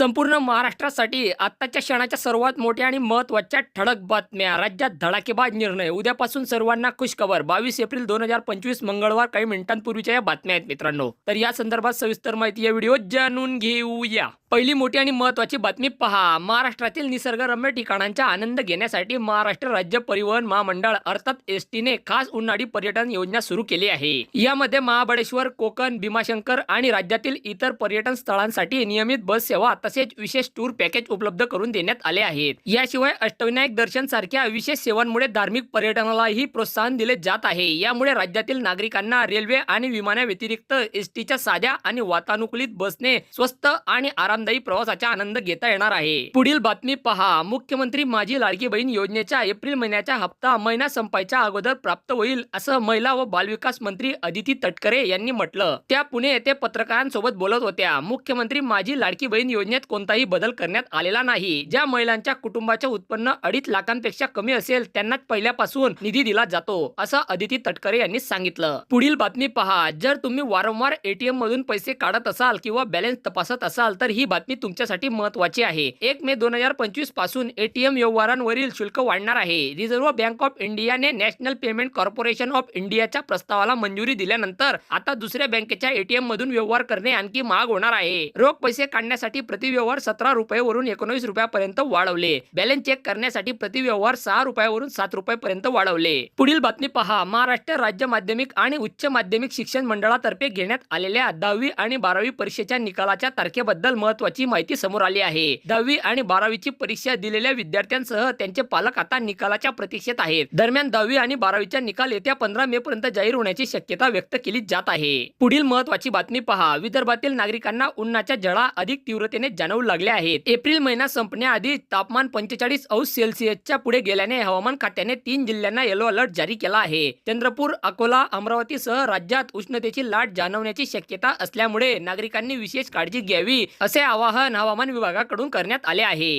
संपूर्ण महाराष्ट्रासाठी आत्ताच्या क्षणाच्या सर्वात मोठ्या आणि महत्त्वाच्या ठळक बातम्या. राज्यात धडाकेबाज निर्णय. उद्यापासून सर्वांना खुशखबर. बावीस एप्रिल दोन हजार पंचवीस मंगळवार काही मिनिटांपूर्वीच्या या बातम्या आहेत मित्रांनो. तर या संदर्भात सविस्तर माहिती या व्हिडिओ जाणून घेऊया. पहिली मोठी आणि महत्त्वाची बातमी पहा. महाराष्ट्रातील निसर्गरम्य ठिकाणांचा आनंद घेण्यासाठी महाराष्ट्र राज्य परिवहन महामंडळ अर्थात एस टीने खास उन्हाळी पर्यटन योजना सुरू केली आहे. यामध्ये महाबळेश्वर कोकण भीमाशंकर आणि राज्यातील इतर पर्यटन स्थळांसाठी नियमित बस सेवा तसेच विशेष टूर पॅकेज उपलब्ध करून देण्यात आले आहेत. याशिवाय अष्टविनायक दर्शन सारख्या विशेष सेवांमुळे धार्मिक पर्यटनालाही प्रोत्साहन दिले जात आहे. यामुळे राज्यातील नागरिकांना रेल्वे आणि विमानाव्यतिरिक्त एस टीच्या साध्या आणि वातानुकूलित बसने स्वस्त आणि आरामदायी प्रवासाचा आनंद घेता येणार आहे. पुढील बातमी पहा. मुख्यमंत्री माझी लाडकी बहीण योजनेच्या एप्रिल महिन्याचा हप्ता महिना संपायच्या अगोदर प्राप्त होईल असं महिला व बालविकास मंत्री अदिती तटकरे यांनी म्हटलं. त्या पुणे येथे पत्रकारांसोबत बोलत होत्या. मुख्यमंत्री माझी लाडकी बहीण योजनेत कोणताही बदल करण्यात आलेला नाही. ज्या महिलांच्या कुटुंबाचे उत्पन्न अडीच लाखांपेक्षा कमी असेल त्यांनाच पहिल्यापासून निधी दिला जातो असं अदिती तटकरे यांनी सांगितलं. पुढील बातमी पहा. जर तुम्ही वारंवार एटीएम मधून पैसे काढत असाल किंवा बॅलन्स तपासत असाल तर ही बातमी तुमच्यासाठी महत्वाची आहे. एक मे दोन हजार पंचवीसपासून एटीएम व्यवहारांवरील शुल्क वाढणार आहे. रिझर्व्ह बँक ऑफ इंडियाने नॅशनल पेमेंट कॉर्पोरेशन ऑफ इंडियाच्या प्रस्तावाला मंजुरी दिल्यानंतर आता दुसऱ्या बँकेच्या एटीएम मधून व्यवहार करणे आणखी महाग होणार आहे. रोख पैसे काढण्यासाठी प्रति व्यवहार सतरा रुपयावरून एकोणवीस रुपयापर्यंत वाढवले. बॅलन्स चेक करण्यासाठी प्रति व्यवहार सहा रुपयावरून सात रुपयापर्यंत वाढवले. पुढील बातमी पहा. महाराष्ट्र राज्य माध्यमिक आणि उच्च माध्यमिक शिक्षण मंडळातर्फे घेण्यात आलेल्या दहावी आणि बारावी परीक्षेच्या निकालाच्या तारखेबद्दल महत्वाची माहिती समोर आली आहे. दहावी आणि बारावीची परीक्षा दिलेल्या विद्यार्थ्यांसह त्यांचे पालक आता निकालाच्या प्रतीक्षेत आहेत. दरम्यान दहावी आणि बारावीचा निकाल येत्या पंधरा मे पर्यंत जाहीर होण्याची शक्यता व्यक्त केली जात आहे. पुढील महत्वाची बातमी पहा. विदर्भातील नागरिकांना उन्हाच्या जळा अधिक तीव्रतेने जाणवू लागल्या आहेत. एप्रिल महिना संपण्याआधी तापमान पंचेचाळीस अंश सेल्सिअसच्या पुढे गेल्याने हवामान खात्याने तीन जिल्ह्यांना येलो अलर्ट जारी केला आहे. चंद्रपूर अकोला अमरावतीसह राज्यात उष्णतेची लाट जाणवण्याची शक्यता असल्यामुळे नागरिकांनी विशेष काळजी घ्यावी असे आवाहन हवामान विभागाकडून करण्यात आले आहे.